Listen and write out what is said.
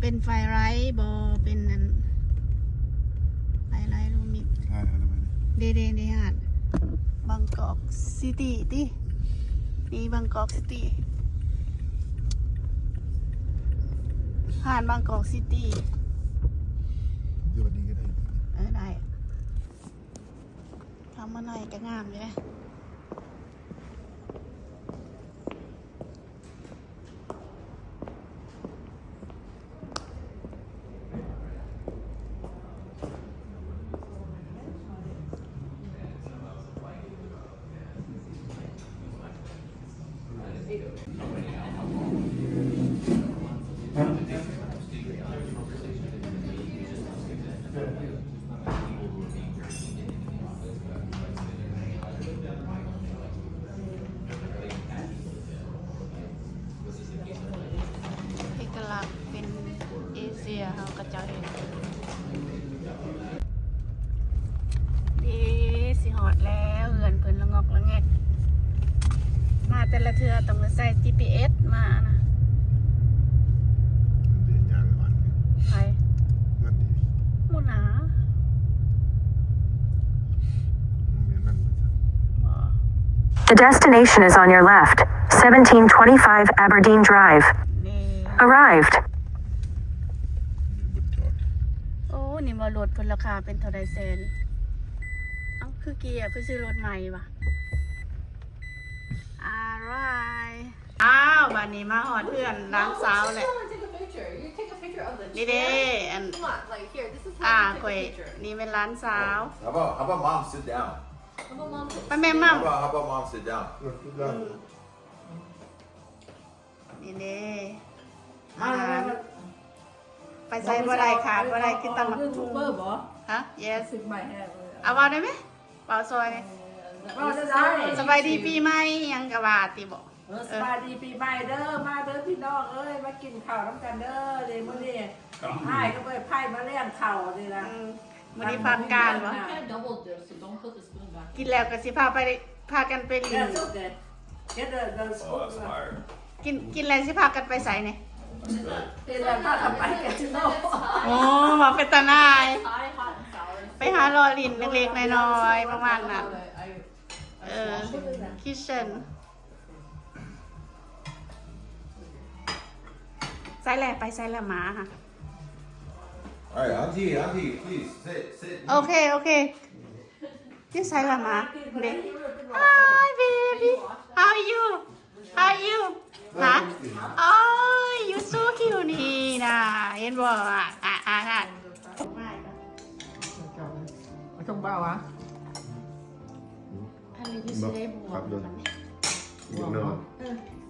เป็นไฟไรซ์บอเป็นนั่นไฟไรซ์ลูมิใช่แล้วมันเดเดเดฮาดบางกอกซิตี้ตินี่บางกอกซิตี้ผ่านบางกอกซิตี้อยู่วันนี้ก็ได้เออได้ทำมาหน่อยก็งามอยู่เลย เอกลักษณ์เป็นเอเชียเขาก็จะเห็นดีสิหอดแล้วเหือนเพิ่นละงอกละแงกมา แต่ละเทือต้องใส่ GPS มานะเดินยางอ่อนไปมันดีหมูหนามันนั่นมันบ่ The destination is on your left. 1725 Aberdeen Drive. นี่ Arrived. บุญจอดโอ้นี่มารถเพิ่นราคาเป็นเท่าใดแสนเอ้าคือเกียร์เพิ่นซื้อรถใหม่ว่ะอะไรอ้าว บัดนี้มาหอดเพื่อนร้านสาวแหละ Come on, take a picture. You take a picture of the นี่เด้อัน Come on, like here. This is อ่า how you ข่อย take a picture. นี่เป็นร้านสาว How about how about mom sit down? Come on, mom. ไปแม่มั่ How ม about how about mom sit down? รถทุกอย่างนี่เด้อาหารไปใส่บ่ได้ขาดบ่ได้คือตำบักเรื่องหุ่ซูงเปอร์บอฮะ yes สึกใหม่แน่เลยเอาว่าได้ไหมเปล่าซอยว่าจะได้สบายดีปีใหม่ยังกะว่าติบอก เออสบายดีปีใหม่เด้อมาเด้อพี่น้องเอ้ยมากินข้าวน้ำกันเด้อเดี๋ยวมื้อนี้ไพ่ก็ไปไพ่มาเลี้ยงข้าวนี่ละอืมมื้อนี้พักการบ่ I had double dip, so don't put the spoon back. กินแล้วก็สิพาไปพากันไปลิเดี๋ยนวสุดเลยเดี๋ยวเดินเดินสกุลกินกินแล้วสิพากันไปใส่เนี่ยเดี๋ยวถ้าทำไปกันจิโน่ โอ้มาเป็นตาหนาย Thai hot and sour. ไปหารอลินเล็กๆน้อยๆประมาณนั้น I, I, เออคิเช่น ใส่แหละไปใส่แหละหมาค่ะ All right, auntie, auntie, please sit, sit. โอเค โอเคนี่ใส่ละหมาเด็ก Hi baby how are you how are you ฮะโอ้ย you so cute นี่นะเห็นบ่อะอะอะอะชงเบาวะอั